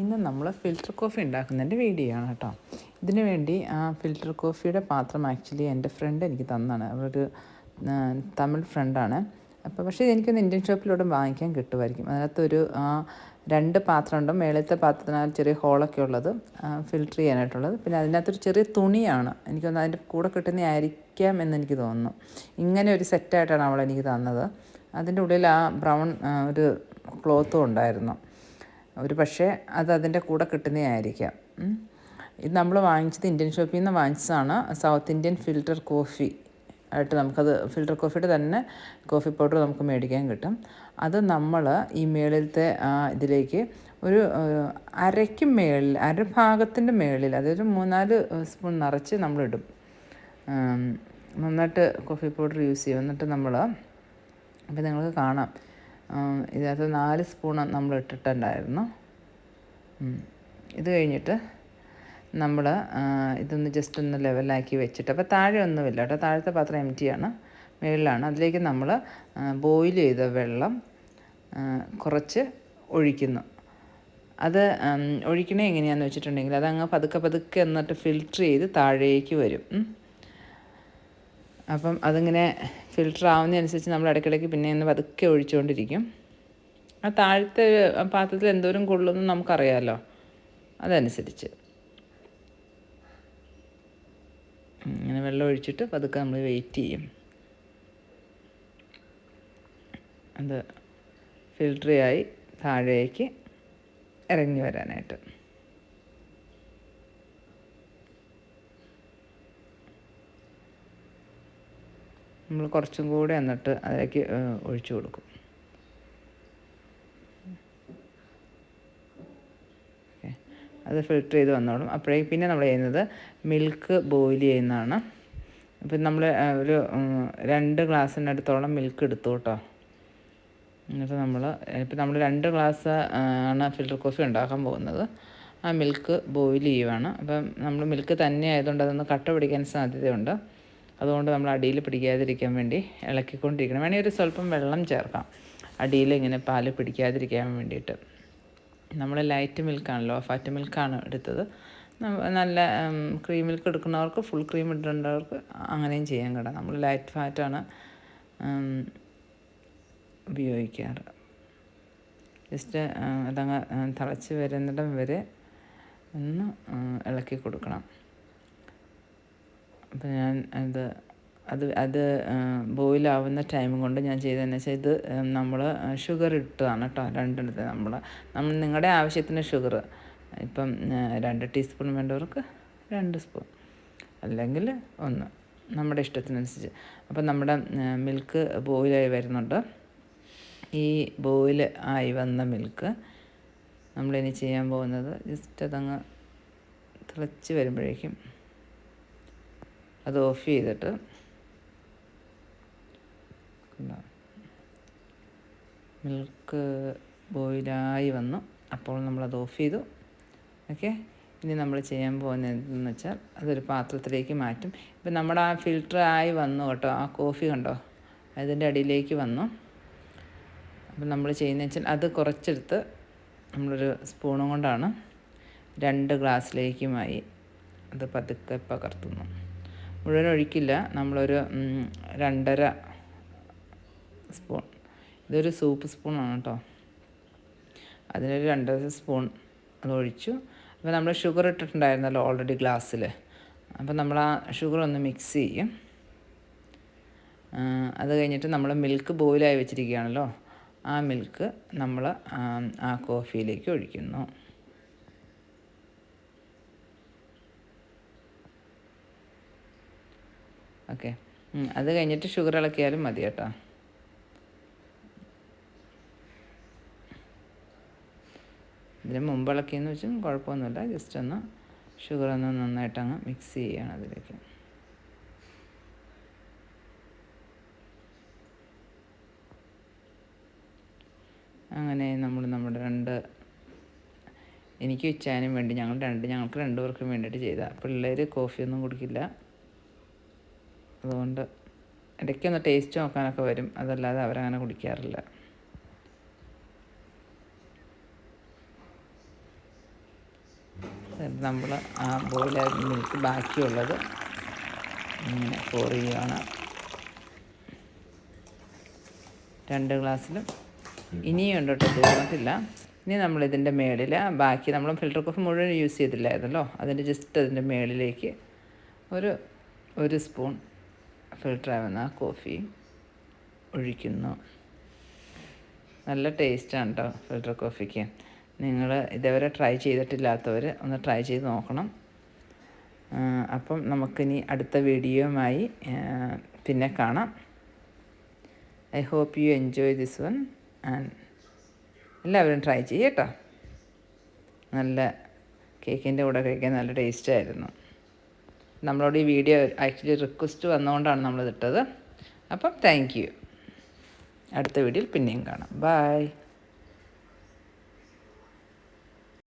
ഇന്ന് നമ്മൾ filter coffee ഉണ്ടാക്കുന്നതിന്റെ video ആണ് കേട്ടോ. ഇതിനു വേണ്ടി ആ ഫിൽറ്റർ കോഫിയുടെ പാത്രം ആക്ച്വലി എന്റെ ഫ്രണ്ട് എനിക്ക് തന്നാണ്. അവരൊരു തമിഴ് ഫ്രണ്ടാണ് അപ്പോൾ പക്ഷേ എനിക്കൊന്ന് ഇന്ത്യൻ ഷോപ്പിലൂടെ വാങ്ങിക്കാൻ കിട്ടുമായിരിക്കും. അതിനകത്തൊരു രണ്ട് പാത്രമുണ്ട് മേളത്തെ പാത്രത്തിനകത്ത് ചെറിയ ഹോളൊക്കെ ഉള്ളത് ഫിൽറ്റർ ചെയ്യാനായിട്ടുള്ളത്. പിന്നെ അതിനകത്തൊരു ചെറിയ തുണിയാണ്. എനിക്കൊന്ന് അതിന്റെ കൂടെ കിട്ടുന്നതായിരിക്കാം എന്ന് എനിക്ക് തോന്നുന്നു. ഇങ്ങനെ ഒരു സെറ്റായിട്ടാണ് അവൾ എനിക്ക് തന്നത്. അതിന്റെ ഉള്ളിൽ ആ ബ്രൗൺ ഒരു ക്ലോത്തും ഉണ്ടായിരുന്നു. ഒരു പക്ഷേ അത് അതിന്റെ കൂടെ കിട്ടുന്നതായിരിക്കാം. ഇത് നമ്മൾ വാങ്ങിച്ചത് ഇന്ത്യൻ ഷോപ്പിൽ നിന്ന് വാങ്ങിച്ചതാണ്. സൗത്ത് ഇന്ത്യൻ ഫിൽറ്റർ കോഫി ആയിട്ട് നമുക്കത് ഫിൽറ്റർ കോഫിയുടെ തന്നെ കോഫി പൗഡർ നമുക്ക് മേടിക്കാൻ കിട്ടും. അത് നമ്മൾ ഈ മേളിലത്തെ ഇതിലേക്ക് ഒരു അരയ്ക്ക് മേളിൽ അരഭാഗത്തിന്റെ മേളിൽ അതൊരു മൂന്നാൽ സ്പൂൺ നിറച്ച് നമ്മളിടും. നന്നായിട്ട് കോഫി പൗഡർ യൂസ് ചെയ്യും. എന്നിട്ട് നമ്മൾ അപ്പോൾ നിങ്ങൾക്ക് കാണാം. ഇതിനകത്ത് നാല് സ്പൂൺ നമ്മൾ ഇട്ടിട്ടുണ്ടായിരുന്നു. ഇത് കഴിഞ്ഞിട്ട് നമ്മൾ ഇതൊന്ന് ജസ്റ്റ് ഒന്ന് ലെവലാക്കി വെച്ചിട്ട് അപ്പോൾ താഴെ ഒന്നുമില്ല കേട്ടോ. താഴത്തെ പാത്രം എം ആണ്. മുകളിലാണ് അതിലേക്ക് നമ്മൾ ബോയിൽ ചെയ്ത വെള്ളം കുറച്ച് ഒഴിക്കുന്നു. അത് ഒഴിക്കണേ എങ്ങനെയാണെന്ന് വെച്ചിട്ടുണ്ടെങ്കിൽ അതങ്ങ് പതുക്കെ പതുക്കെ എന്നിട്ട് ഫിൽറ്റർ ചെയ്ത് താഴേക്ക് വരും. അപ്പം അതിങ്ങനെ ഫിൽറ്റർ ആവുന്നതനുസരിച്ച് നമ്മൾ ഇടയ്ക്കിടയ്ക്ക് പിന്നെ ഒന്ന് പതുക്കെ ഒഴിച്ചുകൊണ്ടിരിക്കും. ആ താഴത്തെ പാത്രത്തിൽ എന്തോരം കൊള്ളുമെന്ന് നമുക്കറിയാമല്ലോ അതനുസരിച്ച്. ഇങ്ങനെ വെള്ളം ഒഴിച്ചിട്ട് പതുക്കെ നമ്മൾ വെയിറ്റ് ചെയ്യും. അത് ഫിൽട്ടറായി താഴേക്ക് ഇറങ്ങി വരാനായിട്ട്. നമ്മൾ കുറച്ചും കൂടെ എന്നിട്ട് അതിലേക്ക് ഒഴിച്ചു കൊടുക്കും. അത് ഫിൽറ്റർ ചെയ്ത് വന്നോളും. അപ്പോഴേ പിന്നെ നമ്മൾ ചെയ്യുന്നത് മിൽക്ക് ബോയിൽ ചെയ്യുന്നതാണ്. ഇപ്പം നമ്മൾ ഒരു രണ്ട് ഗ്ലാസ്സിനടുത്തോളം മിൽക്ക് എടുത്തു കേട്ടോ. എന്നിട്ട് നമ്മൾ ഇപ്പം നമ്മൾ രണ്ട് ഗ്ലാസ് ആണ് ഫിൽറ്റർ കോഫി ഉണ്ടാക്കാൻ പോകുന്നത്. ആ മിൽക്ക് ബോയിൽ ചെയ്യുവാണ്. അപ്പം നമ്മൾ മിൽക്ക് തന്നെ ആയതുകൊണ്ട് അതൊന്ന് കട്ട പിടിക്കാൻ സാധ്യതയുണ്ട്. അതുകൊണ്ട് നമ്മൾ അടിയിൽ പിടിക്കാതിരിക്കാൻ വേണ്ടി ഇളക്കിക്കൊണ്ടിരിക്കണം. വേണമെങ്കിൽ ഒരു സ്വല്പം വെള്ളം ചേർക്കാം. അടിയിൽ ഇങ്ങനെ പാൽ പിടിക്കാതിരിക്കാൻ വേണ്ടിയിട്ട്. നമ്മൾ ലൈറ്റ് മിൽക്കാണല്ലോ ഫാറ്റ് മിൽക്കാണ് എടുത്തത്. നല്ല ക്രീം മിൽക്ക് എടുക്കുന്നവർക്ക് ഫുൾ ക്രീം ഇടേണ്ടവർക്ക് അങ്ങനെയും ചെയ്യാൻ കേട്ടോ. നമ്മൾ ലൈറ്റ് ഫാറ്റാണ് ഉപയോഗിക്കാറ്. ജസ്റ്റ് അതങ്ങ് തിളച്ച് വരുന്നിടം വരെ ഒന്ന് ഇളക്കി കൊടുക്കണം. അപ്പം ഞാൻ അത് അത് അത് ബോയിലാവുന്ന ടൈം കൊണ്ട് ഞാൻ ചെയ്തതെന്ന് വെച്ചാൽ ഇത് നമ്മൾ ഷുഗർ ഇട്ടതാണ് കേട്ടോ രണ്ടിടത്ത് നമ്മൾ നമ്മൾ നിങ്ങളുടെ ആവശ്യത്തിന് ഷുഗർ ഇപ്പം രണ്ട് ടീസ്പൂൺ വേണ്ടവർക്ക് രണ്ട് സ്പൂൺ അല്ലെങ്കിൽ ഒന്ന് നമ്മുടെ ഇഷ്ടത്തിനനുസരിച്ച്. അപ്പം നമ്മുടെ മിൽക്ക് ബോയിലായി വരുന്നുണ്ട്. ഈ ബോയിൽ ആയി വന്ന മിൽക്ക് നമ്മളിനി ചെയ്യാൻ പോകുന്നത് ജസ്റ്റ് അതങ്ങ് തിളച്ച് വരുമ്പോഴേക്കും അത് ഓഫ് ചെയ്തിട്ട്? മിൽക്ക് ബോയിലായി വന്നു. അപ്പോൾ നമ്മളത് ഓഫ് ചെയ്തു. ഓക്കെ ഇനി നമ്മൾ ചെയ്യാൻ പോകുന്നത് എന്തെന്ന് വെച്ചാൽ അതൊരു പാത്രത്തിലേക്ക് മാറ്റും. ഇപ്പം നമ്മുടെ ആ ഫിൽറ്റർ ആയി വന്നു കേട്ടോ. ആ കോഫി കണ്ടോ? അതിന്റെ അടിയിലേക്ക് വന്നു. അപ്പം നമ്മൾ ചെയ്യുന്നത് വെച്ചാൽ അത് കുറച്ചെടുത്ത് നമ്മളൊരു സ്പൂണും കൊണ്ടാണ് രണ്ട് ഗ്ലാസ്സിലേക്കുമായി അത് പതുക്കെ പകർത്തുന്നു. മുഴുവൻ ഒഴിക്കില്ല നമ്മളൊരു രണ്ടര സ്പൂൺ. ഇതൊരു സൂപ്പ് സ്പൂണാണ് കേട്ടോ. അതിനൊരു രണ്ടര സ്പൂൺ അത് ഒഴിച്ചു അപ്പോൾ നമ്മൾ ഷുഗർ ഇട്ടിട്ടുണ്ടായിരുന്നല്ലോ ഓൾറെഡി ഗ്ലാസ്സിൽ അപ്പോൾ നമ്മൾ ആ ഷുഗർ ഒന്ന് മിക്സ് ചെയ്യും. അത് കഴിഞ്ഞിട്ട് നമ്മൾ മിൽക്ക് ബോയിലായി വെച്ചിരിക്കുകയാണല്ലോ. ആ മിൽക്ക് നമ്മൾ ആ കോഫിയിലേക്ക് ഒഴിക്കുന്നു. ഓക്കെ. അത് കഴിഞ്ഞിട്ട് ഷുഗർ ഇളക്കിയാലും മതി കേട്ടോ. ഇതിന് മുമ്പ് ഇളക്കിയെന്ന് വെച്ചും കുഴപ്പമൊന്നുമില്ല. ജസ്റ്റ് ഒന്ന് ഷുഗർ ഒന്ന് നന്നായിട്ട് അങ്ങ് മിക്സ് ചെയ്യുകയാണ് അതിലേക്ക്. അങ്ങനെ നമ്മൾ നമ്മുടെ രണ്ട് എനിക്ക് ഉച്ചാനും വേണ്ടി ഞങ്ങൾ രണ്ട് ഞങ്ങൾക്ക് രണ്ടുപേർക്കും വേണ്ടിയിട്ട് ചെയ്ത. പിള്ളേർ കോഫിയൊന്നും കുടിക്കില്ല. അതുകൊണ്ട് ഇടയ്ക്കൊന്ന് ടേസ്റ്റ് നോക്കാനൊക്കെ വരും. അതല്ലാതെ അവരങ്ങനെ കുടിക്കാറില്ല. നമ്മൾ ആ ബോയിലായ മിൽക്ക് ബാക്കിയുള്ളത് ഇങ്ങനെ pour ചെയ്യുകയാണ് രണ്ട് ഗ്ലാസ്സിലും. ഇനിയും ഉണ്ട് കേട്ടോ തീർന്നിട്ടില്ല ഇനി നമ്മളിതിന്റെ മേളിൽ ബാക്കി നമ്മൾ ഫിൽറ്റർ കോഫി മുഴുവൻ യൂസ് ചെയ്തില്ലായിരുന്നല്ലോ. അതിന്റെ ജസ്റ്റ് അതിന്റെ മേളിലേക്ക് ഒരു ഒരു സ്പൂൺ ഫിൽറ്റർ ആവുന്ന കോഫി ഒഴിക്കുന്നു. നല്ല ടേസ്റ്റാണ് കേട്ടോ ഫിൽട്ടർ കോഫിക്ക് നിങ്ങൾ ഇതേവരെ ട്രൈ ചെയ്തിട്ടില്ലാത്തവർ ഒന്ന് ട്രൈ ചെയ്ത് നോക്കണം. അപ്പം നമുക്കിനി അടുത്ത വീഡിയോയുമായി പിന്നെ കാണാം. I hope you enjoy this one and എല്ലാവരും ട്രൈ ചെയ്യട്ടോ നല്ല കേക്കിന്റെ കൂടെ കഴിക്കാൻ നല്ല ടേസ്റ്റായിരുന്നു നമ്മളോട് ഈ വീഡിയോ ആക്ച്വലി റിക്വസ്റ്റ് വന്നുകൊണ്ടാണ് നമ്മളിതിട്ടത്. അപ്പം താങ്ക് യു അടുത്ത വീഡിയോയിൽ പിന്നെയും കാണാം. ബായ്